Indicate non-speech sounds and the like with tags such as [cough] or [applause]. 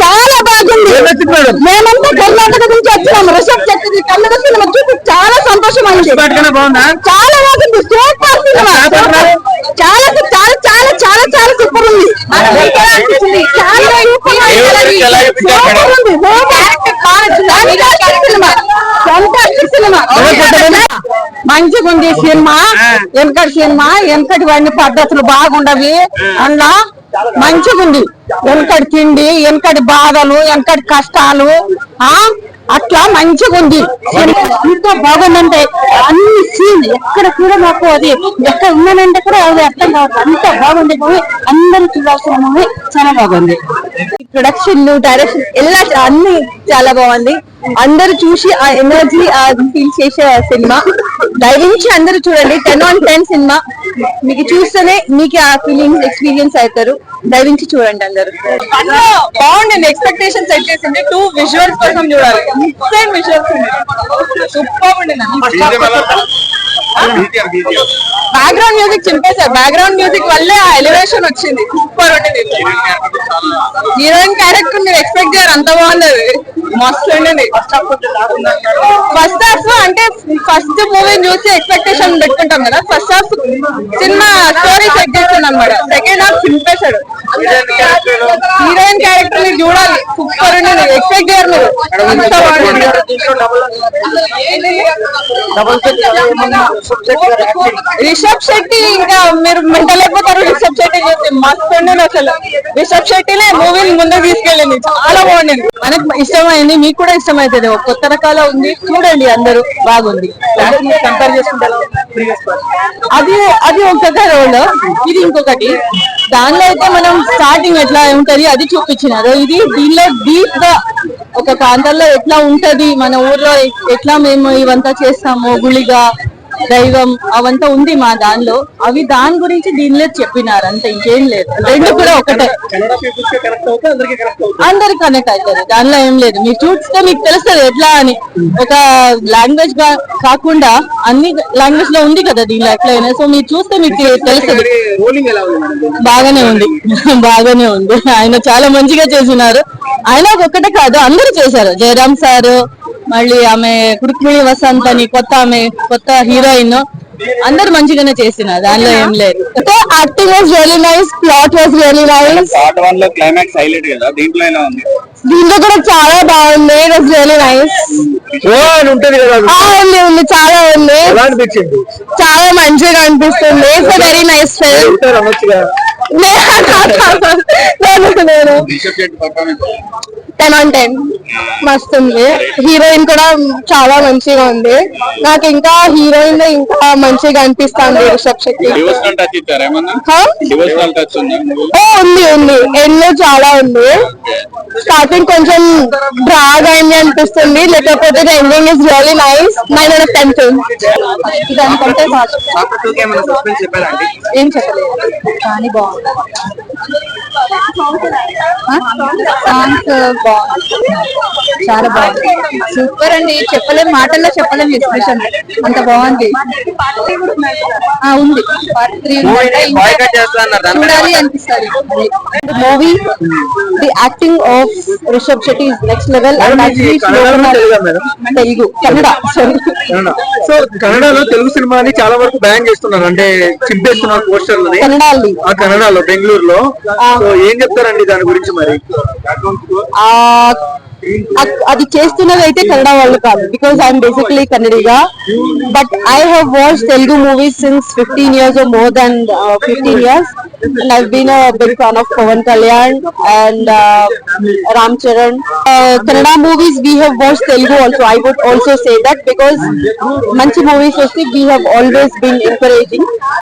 చాలా బాగుంది. మేమంతా కర్ణాటక నుంచి వచ్చినాము రిషబ్ శెట్టి కన్నడ సినిమా చూసి చాలా సంతోషం అయింది చాలా బాగుంది. Super cinema. చాలా చాలా చాలా చాలా చాలా సూపర్ ఉంది. చాలా సూపర్ ఉంది. Fantastic cinema. మంచిగా ఉంది సినిమా. వెనకటి సినిమా. వెనకటి వాడిని పద్ధతులు బాగుండవి. అందులో మంచిగుంది. ఉంది తిండి వెనకటి బాధలు వెనకటి కష్టాలు ఆ? అట్లా మంచిగుంది. ఎంతో బాగుందంటే అన్ని సీన్ ఎక్కడ కూడా నాకు అది ఎక్కడ ఉన్నానంటే కూడా అది అర్థం కావట్లేదు. అంత బాగుంది మూవీ. అందరూ చూడాల్సిన మూవీ చాలా బాగుంది. ప్రొడక్షన్ డైరెక్షన్ ఎలా అన్ని చాలా బాగుంది. అందరూ చూసి ఆ ఎనర్జీ ఫీల్ చేసే సినిమా. దయవించి అందరూ చూడండి. Ten on ten cinema. మీకు చూస్తేనే మీకు ఆ ఫీలింగ్స్ ఎక్స్పీరియన్స్ అవుతారు. దయవించి చూడండి అందరూ. బాగుండింది ఎక్స్పెక్టేషన్ సెట్ చేసింది టూ విజువల్స్ కోసం చూడాలి. సేమ్ విజువల్స్ సూపర్ ఉండింది బ్యాక్గ్రౌండ్ మ్యూజిక్ చింపేశారు. బ్యాక్గ్రౌండ్ మ్యూజిక్ వల్లే ఆ ఎలివేషన్ వచ్చింది. సూపర్ ఉండింది హీరోయిన్ క్యారెక్టర్ మీరు ఎక్స్పెక్ట్ చేయరు. అంత బాగుంది అది మస్తు ఉండింది ఫస్ట్ హాఫ్ అంటే ఫస్ట్ మూవీ చూసి ఎక్స్పెక్టేషన్ పెట్టుకుంటాం కదా. First half cinema story set చేస్తాను అనమాట సెకండ్ హాఫ్ చింపేశాడు. హీరోయిన్ క్యారెక్టర్ మీరు చూడాలి. సూపర్ ఉండింది ఎక్స్పెక్ట్ చేయరు మీరు. అంత బాగుంది రిషబ్ శెట్టి ఇంకా మీరు మెంటల్ అయిపోతారు రిషబ్ శెట్టి చూసి మస్తు ఉండింది అసలు. రిషబ్ శెట్టినే మూవీని ముందుకు తీసుకెళ్ళింది. చాలా బాగుండింది. మనకు ఇష్టమైంది మీకు కూడా ఇష్టమైతుంది. ఒక కొత్త రకాల ఉంది. చూడండి అందరూ బాగుంది. కంపేర్ చేసుకుంటే అది అది ఒక్కొక్క రోల్ ఇది ఇంకొకటి. దానిలో అయితే మనం స్టార్టింగ్ ఎట్లా ఉంటది అది చూపించినారు ఇది దీనిలో డీప్గా ఒక ప్రాంతాల్లో ఎట్లా ఉంటది మన ఊర్లో ఎట్లా మేము ఇవంతా చేస్తాము గుళిగా దైవం అవంతా ఉంది మా దానిలో. అవి దాని గురించి దీనిలో చెప్పినారు అంతే ఇంకేం లేదు. రెండు కూడా ఒకటే. అందరికి కనెక్ట్ అవుతుంది దానిలో ఏం లేదు. మీరు చూస్తే మీకు తెలుస్తుంది ఎట్లా అని. ఒక లాంగ్వేజ్గా కాకుండా అన్ని లాంగ్వేజ్లో ఉంది కదా దీనిలో ఎట్లయినా సో మీరు చూస్తే మీకు తెలుస్తుంది? బాగానే ఉంది. [laughs] బాగానే ఉంది. ఆయన చాలా మంచిగా చేసినారు. ఆయన ఒక్కటే కాదు అందరూ చేశారు. జయరామ్ సార్ మళ్ళీ ఆమె కురుక్మిణి వసంత్ అని కొత్త ఆమె కొత్త హీరోయిన్ అందరు మంచిగానే చేసినారు దానిలో ఏం లేదు. Acting was really nice plot was really nice part వన్లో క్లైమాక్స్ హైలైట్ కదా దీంట్లో ఎలా ఉంది? దీంట్లో కూడా చాలా బాగుంది ఇట్ వాజ్ రియలీ నైస్ ఓ అని ఉంటది కదా. ఉంది ఉంది చాలా ఉంది. అనిపించింది? చాలా మంచిగా అనిపిస్తుంది ఇట్స్ వెరీ నైస్ ఫిల్మ్ నేను [laughs] టెన్ ఆన్ టెన్ మస్తు ఉంది హీరోయిన్ కూడా చాలా మంచిగా ఉంది. నాకు ఇంకా హీరోయిన్ ఇంకా మంచిగా అనిపిస్తుంది రిషబ్ టచ్ ఉందా. ఉంది ఉంది. ఎన్నో చాలా ఉంది. స్టార్టింగ్ కొంచెం డ్రాగ్ అయింది అనిపిస్తుంది. లేకపోతే ending is really nice nine of ten film దానికంటే అండి ఏం చెప్పలేదు. కానీ బాగుంది. సాంగ్స్ బాగుంది చాలా బాగుంది సూపర్ అండి చెప్పలేం మాటల్లో చెప్పలేం ఎక్స్ప్రెషన్ అంత బాగుంది. ఆ, ఉంది. పార్ట్ త్రీ చూడాలి అనిపిస్తుంది. Movie the acting of Rishab Shetty is next level తెలుగా Kannada. So కన్నడలో తెలుగు సినిమాని చాలా వరకు బ్యాన్ చేస్తున్నారు. అంటే చింపేస్తున్నారు పోస్టర్లని. కన్నడాలి ఆ కన్నడలో బెంగళూరులో సో ఏం చెప్తారండి దాని గురించి మరి? అది చేస్తున్నది అయితే కన్నడ వాళ్ళు కాదు. Because I'm basically Kannadiga but I have watch Telugu movies since fifteen years more than fifteen years and I been big fan of Pavan Kalyan and Ram Charan Kannada movies we have watch Telugu also I would also say that because మంచి movies వస్తే we have always been encouraging